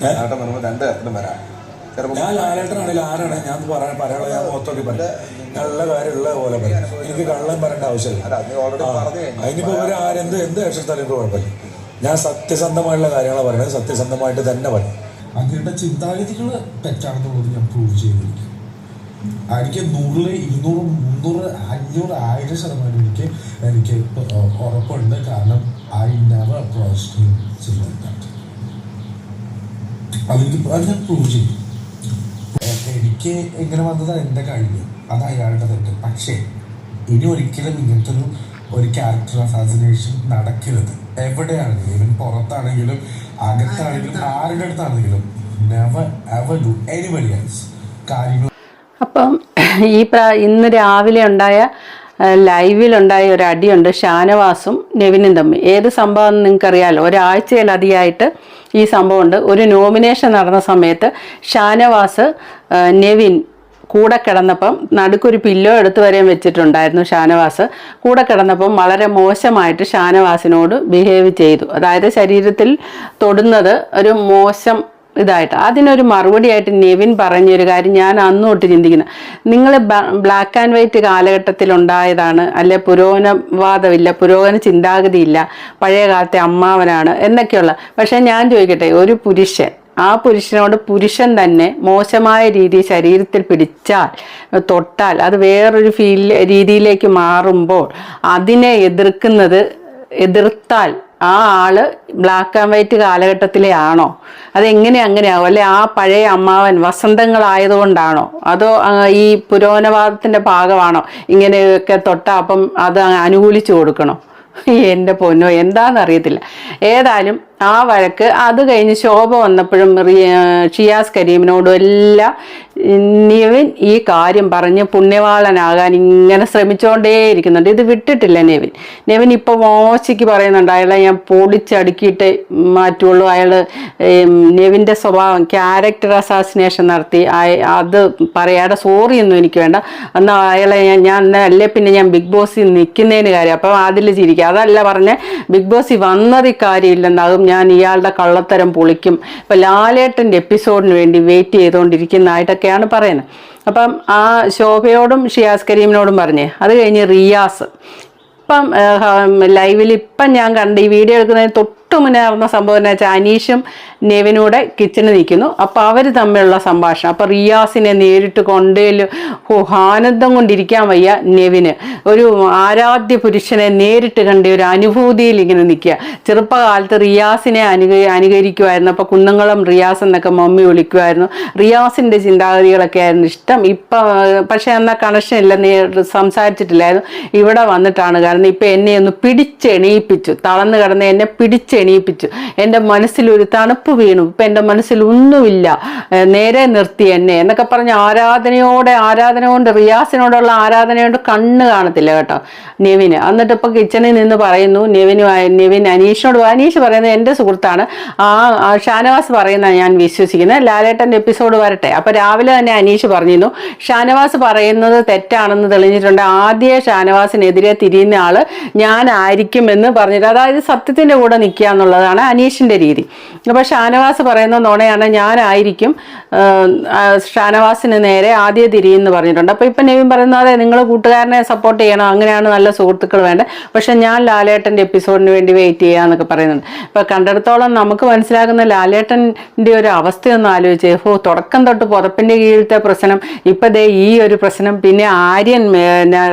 വരുമ്പോൾ രണ്ട് തരത്തിലും വരാം. ചിലപ്പോൾ ഞാൻ ലാലേട്ടനാണെങ്കിൽ ആരാണ്? ഞാൻ പറയാൻ പറയാനുള്ള ഞാൻ മൊത്തമൊക്കെ പറയും. നല്ല കാര്യമുള്ള പോലെ പറയും. എനിക്ക് കള്ളം പറയേണ്ട ആവശ്യമില്ല. അല്ല അത് ഓൾറെഡി പറഞ്ഞു കഴിഞ്ഞു. അതിനിപ്പോ ഇവർ ആരെന്ത് എന്ത് രക്ഷത്താലും എനിക്ക് കുഴപ്പമില്ല. ഞാൻ സത്യസന്ധമായിട്ടുള്ള കാര്യങ്ങളാണ് പറയുന്നത് സത്യസന്ധമായിട്ട് തന്നെ പറയും. അങ്ങയുടെ ചിന്താഗതികൾ തെറ്റാണെന്നുള്ളത് ഞാൻ പ്രൂവ് ചെയ്തിരിക്കും. എനിക്ക് നൂറിൽ ഇരുന്നൂറ് മുന്നൂറ് അഞ്ഞൂറ് ആയിരം ശതമാനം എനിക്ക് എനിക്ക് ഇപ്പൊ, ഉറപ്പുണ്ട്. കാരണം ഐ നെവർ അപ്രോച്ച് അതെനിക്ക് അത് ഞാൻ പ്രൂവ് ചെയ്യും എനിക്ക് എങ്ങനെ വന്നത് എന്റെ കഴിവ്. അത് അയാളുടെ തെറ്റ്. പക്ഷേ ഇനി ഒരിക്കലും ഇങ്ങനത്തെ ഒരു ഒരു ക്യാരക്ടർ അസാസിനേഷൻ നടക്കരുത്. എവിടെയാണെങ്കിലും ഇവൻ പുറത്താണെങ്കിലും അകത്താണെങ്കിലും ആരുടെ അടുത്താണെങ്കിലും never ever do anybody else കാര്യങ്ങൾ അപ്പം ഈ പ്രാ ഇന്ന് രാവിലെ ഉണ്ടായ ലൈവിലുണ്ടായ ഒരു അടിയുണ്ട് ഷാനവാസും നെവിനും തമ്മിൽ. ഏത് സംഭവം നിങ്ങൾക്കറിയാലോ? ഒരാഴ്ചയിലധികമായിട്ട് ഈ സംഭവമുണ്ട്. ഒരു നോമിനേഷൻ നടന്ന സമയത്ത് ഷാനവാസ് നെവിൻ കൂടെ കിടന്നപ്പം നടുക്കൊരു പില്ലോ എടുത്തു വരെയും വെച്ചിട്ടുണ്ടായിരുന്നു ഷാനവാസ്. കൂടെ കിടന്നപ്പം വളരെ മോശമായിട്ട് ഷാനവാസിനോട് ബിഹേവ് ചെയ്തു. അതായത് ശരീരത്തിൽ തൊടുന്നത് ഒരു മോശം ഇതായിട്ട്. അതിനൊരു മറുപടിയായിട്ട് നെവിൻ പറഞ്ഞൊരു കാര്യം ഞാൻ അന്ന് തൊട്ട് ചിന്തിക്കുന്നത് നിങ്ങൾ ബ്ലാക്ക് ആൻഡ് വൈറ്റ് കാലഘട്ടത്തിൽ ഉണ്ടായതാണ് അല്ലെ പുരോഗനവാദമില്ല പുരോഗന ചിന്താഗതിയില്ല പഴയ കാലത്തെ അമ്മാവനാണ് എന്നൊക്കെയുള്ള. പക്ഷെ ഞാൻ ചോദിക്കട്ടെ ഒരു പുരുഷൻ ആ പുരുഷനോട് പുരുഷൻ തന്നെ മോശമായ രീതി ശരീരത്തിൽ പിടിച്ചാൽ തൊട്ടാൽ അത് വേറൊരു ഫീൽ രീതിയിലേക്ക് മാറുമ്പോൾ അതിനെ എതിർക്കുന്നത് എതിർത്താൽ ആ ആൾ ബ്ലാക്ക് ആൻഡ് വൈറ്റ് കാലഘട്ടത്തിലെ ആണോ? അതെങ്ങനെ അങ്ങനെയാവും? അല്ലെ ആ പഴയ അമ്മാവൻ വസന്തങ്ങളായതുകൊണ്ടാണോ? അതോ ഈ പുരോനവാദത്തിന്റെ ഭാഗമാണോ? ഇങ്ങനെയൊക്കെ തൊട്ട അപ്പം അത് അനുകൂലിച്ചു കൊടുക്കണോ? എന്റെ പൊന്നോ എന്താണെന്ന് അറിയത്തില്ല ഏതായാലും ആ വഴക്ക്. അത് കഴിഞ്ഞ് ശോഭ വന്നപ്പോഴും ഷിയാസ് കരീമിനോടും എല്ലാം നിവിൻ ഈ കാര്യം പറഞ്ഞ് പുണ്യവാളനാകാൻ ഇങ്ങനെ ശ്രമിച്ചുകൊണ്ടേയിരിക്കുന്നുണ്ട് ഇത് വിട്ടിട്ടില്ല നെവിൻ. നെവിൻ ഇപ്പോൾ മോശയ്ക്ക് പറയുന്നുണ്ട്. അയാളെ ഞാൻ പൊളിച്ചടുക്കിയിട്ട് മാറ്റുള്ളൂ. അയാൾ നെവിന്റെ സ്വഭാവം ക്യാരക്ടർ അസാസിനേഷൻ നടത്തി. അത് പറയാതെ സോറി ഒന്നും എനിക്ക് വേണ്ട. എന്നാൽ അയാളെ ഞാൻ ഞാൻ അല്ലേ പിന്നെ ഞാൻ ബിഗ് ബോസിൽ നിൽക്കുന്നതിന് കാര്യം. അപ്പം അതിൽ ചിരിക്കുക അതല്ല പറഞ്ഞ് ബിഗ് ബോസിൽ വന്നത് കാര്യമില്ലെന്നാകും ഞാൻ ഇയാളുടെ കള്ളത്തരം പൊളിക്കും. ഇപ്പം ലാലേട്ടന്റെ എപ്പിസോഡിന് വേണ്ടി വെയിറ്റ് ചെയ്തുകൊണ്ടിരിക്കുന്നതായിട്ടൊക്കെയാണ് പറയുന്നത്. അപ്പം ആ ശോഭയോടും ഷിയാസ് കരീമിനോടും പറഞ്ഞേ അത് കഴിഞ്ഞ് റിയാസ്. ഇപ്പം ലൈവിൽ ഇപ്പം ഞാൻ കണ്ട് ഈ വീഡിയോ എടുക്കുന്നതിന് തൊട്ട് മുന്നേ നടന്ന സംഭവം എന്ന് വെച്ചാൽ അനീഷും നെവിനൂടെ കിച്ചണിൽ നിൽക്കുന്നു. അപ്പോൾ അവർ തമ്മിലുള്ള സംഭാഷണം. അപ്പോൾ റിയാസിനെ നേരിട്ട് കൊണ്ടേലും ആനന്ദം കൊണ്ടിരിക്കാൻ വയ്യ നെവിന്. ഒരു ആരാധ്യ പുരുഷനെ നേരിട്ട് കണ്ട ഒരു അനുഭൂതിയിൽ ഇങ്ങനെ നിൽക്കുക. ചെറുപ്പകാലത്ത് റിയാസിനെ അനുക അനുകരിക്കുമായിരുന്നു അപ്പോൾ കുന്നംകുളം റിയാസ് എന്നൊക്കെ മമ്മി വിളിക്കുമായിരുന്നു റിയാസിന്റെ ചിന്താഗതികളൊക്കെ ആയിരുന്നു ഇഷ്ടം. ഇപ്പം പക്ഷേ എന്നാൽ കണക്ഷൻ ഇല്ല നീ സംസാരിച്ചിട്ടില്ലായിരുന്നു. ഇവിടെ വന്നിട്ടാണ് കാരണം ഇപ്പം എന്നെ ഒന്ന് പിടിച്ചെണീപ്പിച്ചു. തളർന്നു കിടന്ന് എന്നെ പിടിച്ചെണീപ്പിച്ചു എന്റെ മനസ്സിൽ ഒരു തണുപ്പ് വീണു. ഇപ്പം എന്റെ മനസ്സിൽ ഒന്നുമില്ല. നേരെ നിർത്തി എന്നെ എന്നൊക്കെ പറഞ്ഞ് ആരാധനയോടെ ആരാധന കൊണ്ട് റിയാസിനോടുള്ള ആരാധന കൊണ്ട് കണ്ണ് കാണത്തില്ല കേട്ടോ നെവിന്. എന്നിട്ട് ഇപ്പം കിച്ചണിൽ നിന്ന് പറയുന്നു നെവിന് നെവിൻ അനീഷിനോട് അനീഷ് പറയുന്നത് എന്റെ സുഹൃത്താണ്. ആ ഷാനവാസ് പറയുന്ന ഞാൻ വിശ്വസിക്കുന്നത്. ലാലേട്ടന്റെ എപ്പിസോഡ് വരട്ടെ. അപ്പോൾ രാവിലെ തന്നെ അനീഷ് പറഞ്ഞിരുന്നു ഷാനവാസ് പറയുന്നത് തെറ്റാണെന്ന് തെളിഞ്ഞിട്ടുണ്ട്. ആദ്യ ഷാനവാസിനെതിരെ തിരിയുന്ന ആൾ ഞാനായിരിക്കും എന്ന് പറഞ്ഞിട്ട് അതായത് സത്യത്തിന്റെ കൂടെ നിൽക്കുക എന്നുള്ളതാണ് അനീഷിന്റെ രീതി. അപ്പോൾ ഷാനവാസ് പറയുന്ന നുണയാണ് ഞാനായിരിക്കും ഷാനവാസിന് നേരെ ആദ്യ തിരിയെന്ന് പറഞ്ഞിട്ടുണ്ട്. അപ്പോൾ ഇപ്പം നെവിൻ പറയുന്നത് അതെ നിങ്ങൾ കൂട്ടുകാരനെ സപ്പോർട്ട് ചെയ്യണം അങ്ങനെയാണ് നല്ല സുഹൃത്തുക്കൾ വേണ്ടത് പക്ഷെ ഞാൻ ലാലേട്ടന്റെ എപ്പിസോഡിന് വേണ്ടി വെയിറ്റ് ചെയ്യാന്നൊക്കെ പറയുന്നുണ്ട്. ഇപ്പോൾ കണ്ടിടത്തോളം നമുക്ക് മനസ്സിലാകുന്ന ലാലേട്ടന്റെ ഒരു അവസ്ഥയൊന്നും ആലോചിച്ച് ഓ തുടക്കം തൊട്ട് പുതപ്പിന്റെ കീഴിലത്തെ പ്രശ്നം ഇപ്പം ദേ ഈ ഒരു പ്രശ്നം പിന്നെ ആര്യൻ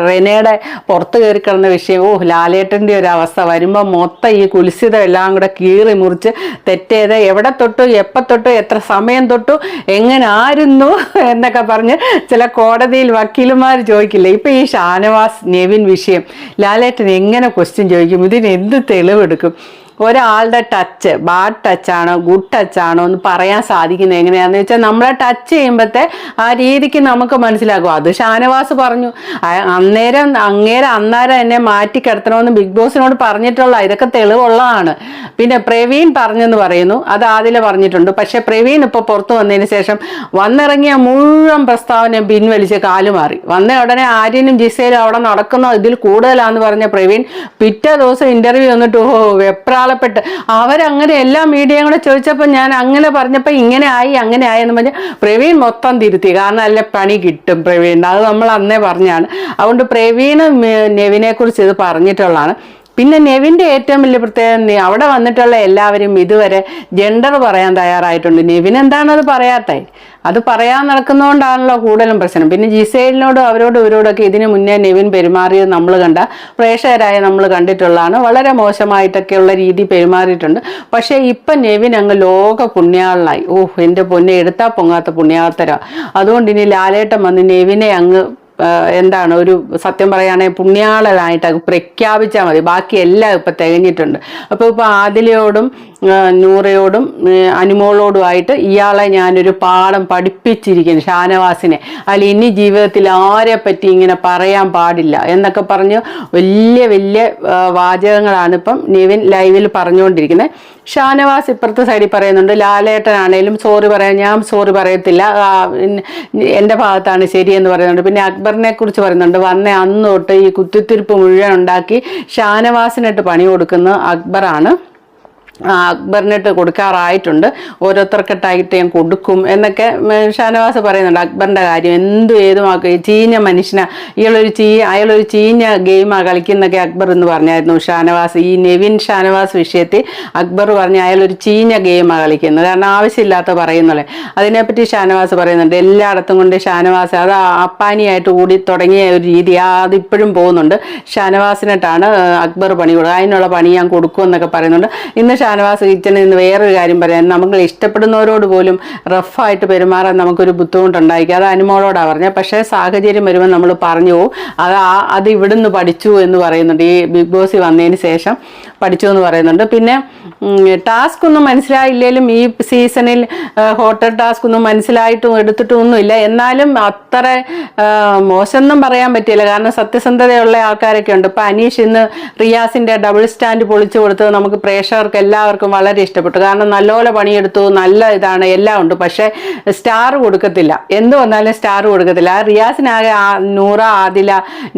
റെനയുടെ പുറത്ത് കയറി കിടന്ന വിഷയം ഓ ലാലേട്ടന്റെ ഒരു അവസ്ഥ വരുമ്പോൾ മൊത്തം ഈ കുലിസിതം കൂടെ കീറി മുറിച്ച് തെറ്റേത് എവിടെ തൊട്ടു എപ്പോൾ തൊട്ടു എത്ര സമയം തൊട്ടു എങ്ങനെ ആയിരുന്നു എന്നൊക്കെ പറഞ്ഞ് ചില കോടതിയിൽ വക്കീലുമാർ ചോദിക്കില്ല? ഇപ്പൊ ഈ ഷാനവാസ് നെവിൻ വിഷയം ലാലേട്ടൻ എങ്ങനെ ക്വസ്റ്റ്യൻ ചോദിക്കും? ഇതിന് എന്ത് തെളിവെടുക്കും? ഒരാളുടെ ടച്ച് ബാഡ് ടച്ച് ആണോ ഗുഡ് ടച്ച് ആണോ എന്ന് പറയാൻ സാധിക്കുന്നത് എങ്ങനെയാണെന്ന് വെച്ചാൽ നമ്മളെ ടച്ച് ചെയ്യുമ്പോഴത്തെ ആ രീതിക്ക് നമുക്ക് മനസ്സിലാകും. അത് ഷാനവാസ് പറഞ്ഞു. അന്നേരം അങ്ങേരം അന്നേരം എന്നെ മാറ്റി കിടത്തണമെന്ന് ബിഗ് ബോസിനോട് പറഞ്ഞിട്ടുള്ള ഇതൊക്കെ തെളിവുള്ളതാണ്. പിന്നെ പ്രവീൺ പറഞ്ഞെന്ന് പറയുന്നു. അത് ആദ്യം പറഞ്ഞിട്ടുണ്ട്. പക്ഷെ പ്രവീൺ ഇപ്പോൾ പുറത്തു വന്നതിന് ശേഷം വന്നിറങ്ങിയ മുഴുവൻ പ്രസ്താവന പിൻവലിച്ച് കാലുമാറി വന്ന ഉടനെ ആര്യനും ജിസയിലും അവിടെ നടക്കുന്ന? ഇതിൽ കൂടുതലാന്ന് പറഞ്ഞ പ്രവീൺ പിറ്റേ ദിവസം ഇന്റർവ്യൂ വന്നിട്ട് ഓ വെപ്രാ വെപ്രാളപ്പെട്ട് അവരങ്ങനെ എല്ലാ മീഡിയയും കൂടെ ചോദിച്ചപ്പോൾ ഞാൻ അങ്ങനെ പറഞ്ഞപ്പോൾ ഇങ്ങനെ ആയി അങ്ങനെ ആയി എന്ന് പറഞ്ഞാൽ പ്രവീൺ മൊത്തം തിരുത്തി. കാരണം അല്ല പണി കിട്ടും പ്രവീൺ അത് നമ്മൾ അന്നേ പറഞ്ഞാണ്. അതുകൊണ്ട് പ്രവീണ് നെവിനെ കുറിച്ച് ഇത് പറഞ്ഞിട്ടുള്ളതാണ്. പിന്നെ നെവിന്റെ ഏറ്റവും വലിയ പ്രത്യേകത അവിടെ വന്നിട്ടുള്ള എല്ലാവരും ഇതുവരെ ജെൻഡർ പറയാൻ തയ്യാറായിട്ടുണ്ട്. നെവിൻ എന്താണത് അത് പറയാത്തത് അത് പറയാൻ നടക്കുന്നതുകൊണ്ടാണല്ലോ കൂടുതലും പ്രശ്നം. പിന്നെ ജിസൈലിനോടും അവരോടും ഇവരോടൊക്കെ ഇതിനു മുന്നേ നെവിൻ പെരുമാറിയത് നമ്മൾ കണ്ട പ്രേക്ഷകരായ നമ്മൾ കണ്ടിട്ടുള്ളതാണ്. വളരെ മോശമായിട്ടൊക്കെയുള്ള രീതി പെരുമാറിയിട്ടുണ്ട്. പക്ഷേ ഇപ്പം നെവിൻ അങ്ങ് ലോക പുണ്യാളനായി. ഓഹ് എന്റെ പൊന്നെ എടുത്താൽ പൊങ്ങാത്ത പുണ്യാത്തര അതുകൊണ്ട് ഇനി ലാലേട്ടം വന്ന് നെവിനെ അങ്ങ് എന്താണ് ഒരു സത്യം പറയുകയാണെങ്കിൽ പുണ്യാളനായിട്ട് പ്രഖ്യാപിച്ചാൽ മതി. ബാക്കി എല്ലാം ഇപ്പം തികഞ്ഞിട്ടുണ്ട്. അപ്പോൾ ഇപ്പോൾ ആദിലയോടും നൂറയോടും അനുമോളോടുമായിട്ട് ഇയാളെ ഞാനൊരു പാഠം പഠിപ്പിച്ചിരിക്കുന്നു ഷാനവാസിനെ. അതിൽ ഇനി ജീവിതത്തിൽ ആരെ പറ്റി ഇങ്ങനെ പറയാൻ പാടില്ല എന്നൊക്കെ പറഞ്ഞ് വലിയ വലിയ വാചകങ്ങളാണ് ഇപ്പം നിവിൻ ലൈവിൽ പറഞ്ഞുകൊണ്ടിരിക്കുന്നത്. ഷാനവാസ് ഇപ്പുറത്തെ സൈഡിൽ പറയുന്നുണ്ട് ലാലേട്ടനാണേലും സോറി പറയാൻ ഞാൻ സോറി പറയത്തില്ല. എന്റെ ഭാഗത്താണ് ശരിയെന്ന് പറയുന്നുണ്ട്. പിന്നെ അക്ബറിനെ കുറിച്ച് പറയുന്നുണ്ട് വന്ന അന്ന് തൊട്ട് ഈ കുത്തിത്തിരിപ്പ് മുഴുവൻ ഉണ്ടാക്കി ഷാനവാസിനായിട്ട് പണി കൊടുക്കുന്ന അക്ബറാണ്. അക്ബറിനിട്ട് കൊടുക്കാറായിട്ടുണ്ട്. ഓരോരുത്തർക്കിട്ടായിട്ട് ഞാൻ കൊടുക്കും എന്നൊക്കെ ഷാനവാസ് പറയുന്നുണ്ട് അക്ബറിന്റെ കാര്യം. എന്തും ഏതുമാക്കും ചീഞ്ഞ മനുഷ്യനാ ഇയാളൊരു ചീ അയാളൊരു ചീഞ്ഞ ഗെയിമാണ് കളിക്കുന്നൊക്കെ അക്ബർ എന്ന് പറഞ്ഞായിരുന്നു ഷാനവാസ്. ഈ നെവിൻ ഷാനവാസ് വിഷയത്തിൽ അക്ബർ പറഞ്ഞ അയാളൊരു ചീഞ്ഞ ഗെയിമാണ് കളിക്കുന്നത്. കാരണം ആവശ്യമില്ലാത്ത പറയുന്നല്ലേ അതിനെപ്പറ്റി ഷാനവാസ് പറയുന്നുണ്ട്. എല്ലായിടത്തും കൊണ്ട് ഷാനവാസ് അത് അപ്പാനിയായിട്ട് കൂടി തുടങ്ങിയ ഒരു രീതി അതിപ്പോഴും പോകുന്നുണ്ട്. ഷാനവാസിനായിട്ടാണ് അക്ബർ പണി കൊടുക്കുക. അതിനുള്ള പണി ഞാൻ കൊടുക്കും എന്നൊക്കെ പറയുന്നുണ്ട്. ഇന്ന് ഷാനവാസ് കിച്ചണിൽ നിന്ന് വേറൊരു കാര്യം പറയാൻ. നമ്മൾ ഇഷ്ടപ്പെടുന്നവരോട് പോലും റഫായിട്ട് പെരുമാറാൻ നമുക്കൊരു ബുദ്ധിമുട്ടുണ്ടായിരിക്കും. അത് അനുമോളോടാണ് പറഞ്ഞത്. പക്ഷേ സാഹചര്യം വരുമ്പോൾ നമ്മൾ പറഞ്ഞു അത് അത് ഇവിടുന്ന് പഠിച്ചു എന്ന് പറയുന്നുണ്ട്. ഈ ബിഗ് ബോസ് വന്നതിന് ശേഷം പഠിച്ചു എന്ന് പറയുന്നുണ്ട്. പിന്നെ ടാസ്ക് ഒന്നും മനസ്സിലായില്ലെങ്കിലും ഈ സീസണിൽ ഹോട്ടൽ ടാസ്ക് ഒന്നും മനസ്സിലായിട്ടും എടുത്തിട്ടും ഒന്നുമില്ല എന്നാലും അത്ര മോശമൊന്നും പറയാൻ പറ്റില്ല കാരണം സത്യസന്ധതയുള്ള ആൾക്കാരൊക്കെ ഉണ്ട് ഇപ്പം അനീഷ് ഇന്ന് റിയാസിന്റെ ഡബിൾ സ്റ്റാൻഡ് പൊളിച്ചു കൊടുത്തത് നമുക്ക് പ്രേക്ഷകർക്ക് എല്ലാവർക്കും വളരെ ഇഷ്ടപ്പെട്ടു. കാരണം നല്ലപോലെ പണിയെടുത്തു നല്ല ഇതാണ് എല്ലാം ഉണ്ട്. പക്ഷേ സ്റ്റാർ കൊടുക്കത്തില്ല. എന്ത് വന്നാലും സ്റ്റാർ കൊടുക്കത്തില്ല. ആ റിയാസിനാകെ നൂറ ആദില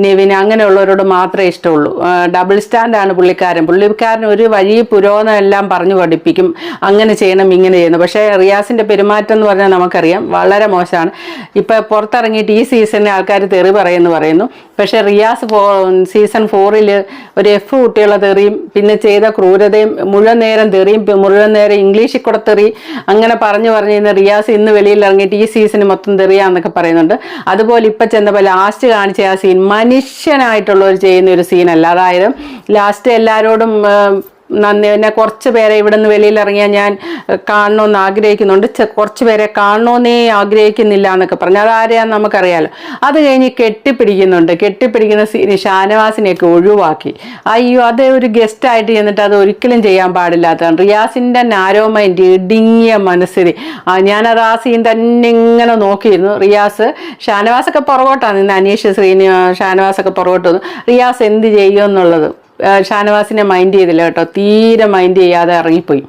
നെവിൻ അങ്ങനെയുള്ളവരോട് മാത്രമേ ഇഷ്ടമുള്ളൂ. ഡബിൾ സ്റ്റാൻഡാണ് പുള്ളിക്കാരൻ. പുള്ളിക്കാരൻ ഒരു വഴി പുരോഗമെല്ലാം പറഞ്ഞു പഠിപ്പിക്കും. അങ്ങനെ ചെയ്യണം ഇങ്ങനെ ചെയ്യണം പക്ഷേ റിയാസിന്റെ പെരുമാറ്റം എന്ന് പറഞ്ഞാൽ നമുക്കറിയാം വളരെ മോശമാണ്. ഇപ്പം പുറത്തിറങ്ങിയിട്ട് ഈ സീസണിൽ ആൾക്കാർ തെറി പറയുന്നു പറയുന്നു. പക്ഷേ റിയാസ് സീസൺ ഫോറിൽ ഒരു എഫ് കുട്ടികളെ തെറിയും പിന്നെ ചെയ്ത ക്രൂരതയും മുഴുവൻ നേരം തെറിയും മുഴുവൻ നേരം ഇംഗ്ലീഷിൽ കൂടെ തെറി അങ്ങനെ പറഞ്ഞു പറഞ്ഞു കഴിഞ്ഞാൽ റിയാസ് ഇന്ന് വെളിയിൽ ഇറങ്ങിയിട്ട് ഈ സീസൺ മൊത്തം തെറിയാന്നൊക്കെ പറയുന്നുണ്ട്. അതുപോലെ ഇപ്പം ചെന്നപ്പോൾ ലാസ്റ്റ് കാണിച്ച ആ സീൻ മനുഷ്യനായിട്ടുള്ളവർ ചെയ്യുന്ന ഒരു സീനല്ല. അതായത് ലാസ്റ്റ് എല്ലാവരോടും നന്ദി. പിന്നെ കുറച്ച് പേരെ ഇവിടെ നിന്ന് വെളിയിൽ ഇറങ്ങിയാൽ ഞാൻ കാണണമെന്ന് ആഗ്രഹിക്കുന്നുണ്ട് കുറച്ച് പേരെ കാണണമെന്നേ ആഗ്രഹിക്കുന്നില്ല എന്നൊക്കെ പറഞ്ഞു. അതാരെയാന്ന് നമുക്കറിയാലോ. അത് കഴിഞ്ഞ് കെട്ടിപ്പിടിക്കുന്നുണ്ട്. കെട്ടിപ്പിടിക്കുന്ന ഷാനവാസിനെയൊക്കെ ഒഴിവാക്കി. അയ്യോ അത് ഒരു ഗസ്റ്റായിട്ട് ചെന്നിട്ട് അത് ഒരിക്കലും ചെയ്യാൻ പാടില്ലാത്തതാണ്. റിയാസിന്റെ നാരോ മൈൻഡ് ഇടുങ്ങിയ മനസ്സിൽ ഞാനത് ആ സീൻ തന്നെ ഇങ്ങനെ നോക്കിയിരുന്നു. റിയാസ് ഷാനവാസൊക്കെ പുറകോട്ടാണ് ഇന്ന് അനീഷ് ശ്രീനി ഷാനവാസൊക്കെ പുറകോട്ട് റിയാസ് എന്ത് ചെയ്യുമെന്നുള്ളത് ഷാനവാസിനെ മൈൻഡ് ചെയ്തില്ല കേട്ടോ. തീരെ മൈൻഡ് ചെയ്യാതെ ഇറങ്ങിപ്പോയി.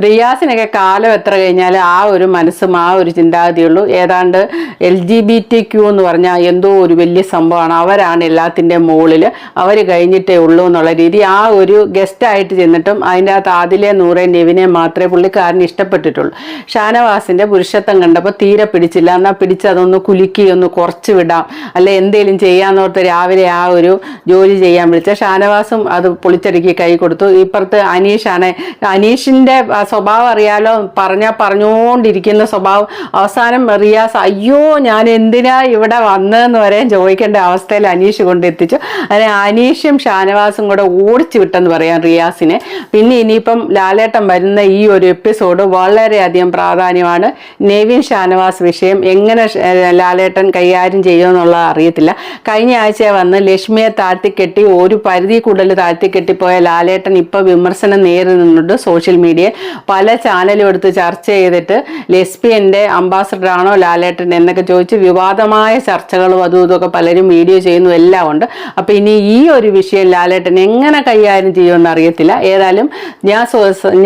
റിയാസിനൊക്കെ കാലം എത്ര കഴിഞ്ഞാൽ ആ ഒരു മനസ്സും ആ ഒരു ചിന്താഗതിയുള്ളൂ ഏതാണ്ട് L G B T Q എന്ന് പറഞ്ഞാൽ എന്തോ ഒരു വലിയ സംഭവമാണ്. അവരാണ് എല്ലാത്തിന്റെ മുകളിൽ അവർ കഴിഞ്ഞിട്ടേ ഉള്ളൂ എന്നുള്ള രീതി. ആ ഒരു ഗസ്റ്റായിട്ട് ചെന്നിട്ടും അതിന്റെ അകത്ത് ആദിലെ നൂറെ നെവിനെ മാത്രമേ പുള്ളിക്കാരന് ഇഷ്ടപ്പെട്ടിട്ടുള്ളൂ. ഷാനവാസിന്റെ പുരുഷത്വം കണ്ടപ്പോൾ തീരെ പിടിച്ചില്ല. എന്നാൽ പിടിച്ച് അതൊന്ന് കുലുക്കി ഒന്ന് കുറച്ച് വിടാം. അല്ലെ എന്തെങ്കിലും ചെയ്യാമെന്നോർത്ത് രാവിലെ ആ ഒരു ജോലി ചെയ്യാൻ വിളിച്ച ഷാനവാസും അത് പൊളിച്ചടുക്കി കൈ കൊടുത്തു. ഇപ്പുറത്ത് അനീഷാണ്. അനീഷിന്റെ സ്വഭാവം അറിയാലോ? പറഞ്ഞാൽ പറഞ്ഞുകൊണ്ടിരിക്കുന്ന സ്വഭാവം. അവസാനം റിയാസ് അയ്യോ ഞാൻ എന്തിനാ ഇവിടെ വന്നതെന്ന് വരെ ചോദിക്കേണ്ട അവസ്ഥയിൽ അനീഷ് കൊണ്ടെത്തിച്ചു. അങ്ങനെ അനീഷും ഷാനവാസും കൂടെ ഓടിച്ചു വിട്ടെന്ന് പറയാം റിയാസിനെ. പിന്നെ ഇനിയിപ്പം ലാലേട്ടൻ വരുന്ന ഈ ഒരു എപ്പിസോഡ് വളരെയധികം പ്രാധാന്യമാണ്. നെവിൻ ഷാനവാസ് വിഷയം എങ്ങനെ ലാലേട്ടൻ കൈകാര്യം ചെയ്യുമെന്നുള്ളത് അറിയത്തില്ല. കഴിഞ്ഞ ആഴ്ച വന്ന് ലക്ഷ്മിയെ താഴ്ത്തിക്കെട്ടി ഒരു പരിധി കൂടുതൽ താഴ്ത്തിക്കെട്ടിപ്പോയ ലാലേട്ടൻ ഇപ്പോൾ വിമർശനം നേരിടുന്നുണ്ട് സോഷ്യൽ മീഡിയയിൽ. പല ചാനലും എടുത്ത് ചർച്ച ചെയ്തിട്ട് ലെസ്ബിയന്റെ അംബാസഡറാണോ ലാലേട്ടൻ? എന്നൊക്കെ ചോദിച്ച് വിവാദമായ ചർച്ചകളും അതും ഇതൊക്കെ പലരും വീഡിയോ ചെയ്യുന്നു എല്ലാം ഉണ്ട്. അപ്പം ഇനി ഈ ഒരു വിഷയം ലാലേട്ടൻ എങ്ങനെ കൈകാര്യം ചെയ്യുമെന്ന് അറിയത്തില്ല. ഏതായാലും ഞാൻ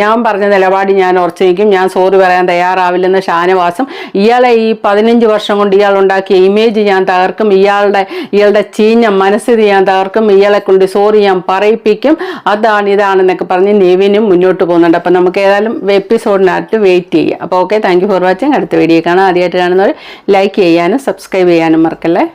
ഞാൻ പറഞ്ഞ നിലപാട് ഞാൻ ഉറച്ചു നിൽക്കും. ഞാൻ സോറി പറയാൻ തയ്യാറാവില്ലെന്ന് ഷാനവാസം ഇയാളെ ഈ പതിനഞ്ച് വർഷം കൊണ്ട് ഇയാൾ ഉണ്ടാക്കിയ ഇമേജ് ഞാൻ തകർക്കും. ഇയാളുടെ ഇയാളുടെ ചീഞ്ഞ മനസ്ഥിതി ഞാൻ തകർക്കും. ഇയാളെ കൊണ്ട് സോറി ഞാൻ പറയിപ്പിക്കും. അതാണ് ഇതാണെന്നൊക്കെ പറഞ്ഞ് നെവിനും മുന്നോട്ട് പോകുന്നുണ്ട്. അപ്പം നമുക്ക് ഏതായാലും എപ്പിസോഡിനകത്ത് വെയിറ്റ് ചെയ്യാം. അപ്പോൾ ഓക്കെ താങ്ക് ഫോർ വാച്ചിങ് അടുത്ത വീഡിയോ കാണാം. ആദ്യമായിട്ട് കാണുന്നവർ ലൈക്ക് ചെയ്യാനും സബ്സ്ക്രൈബ് ചെയ്യാനും മറക്കല്ലേ?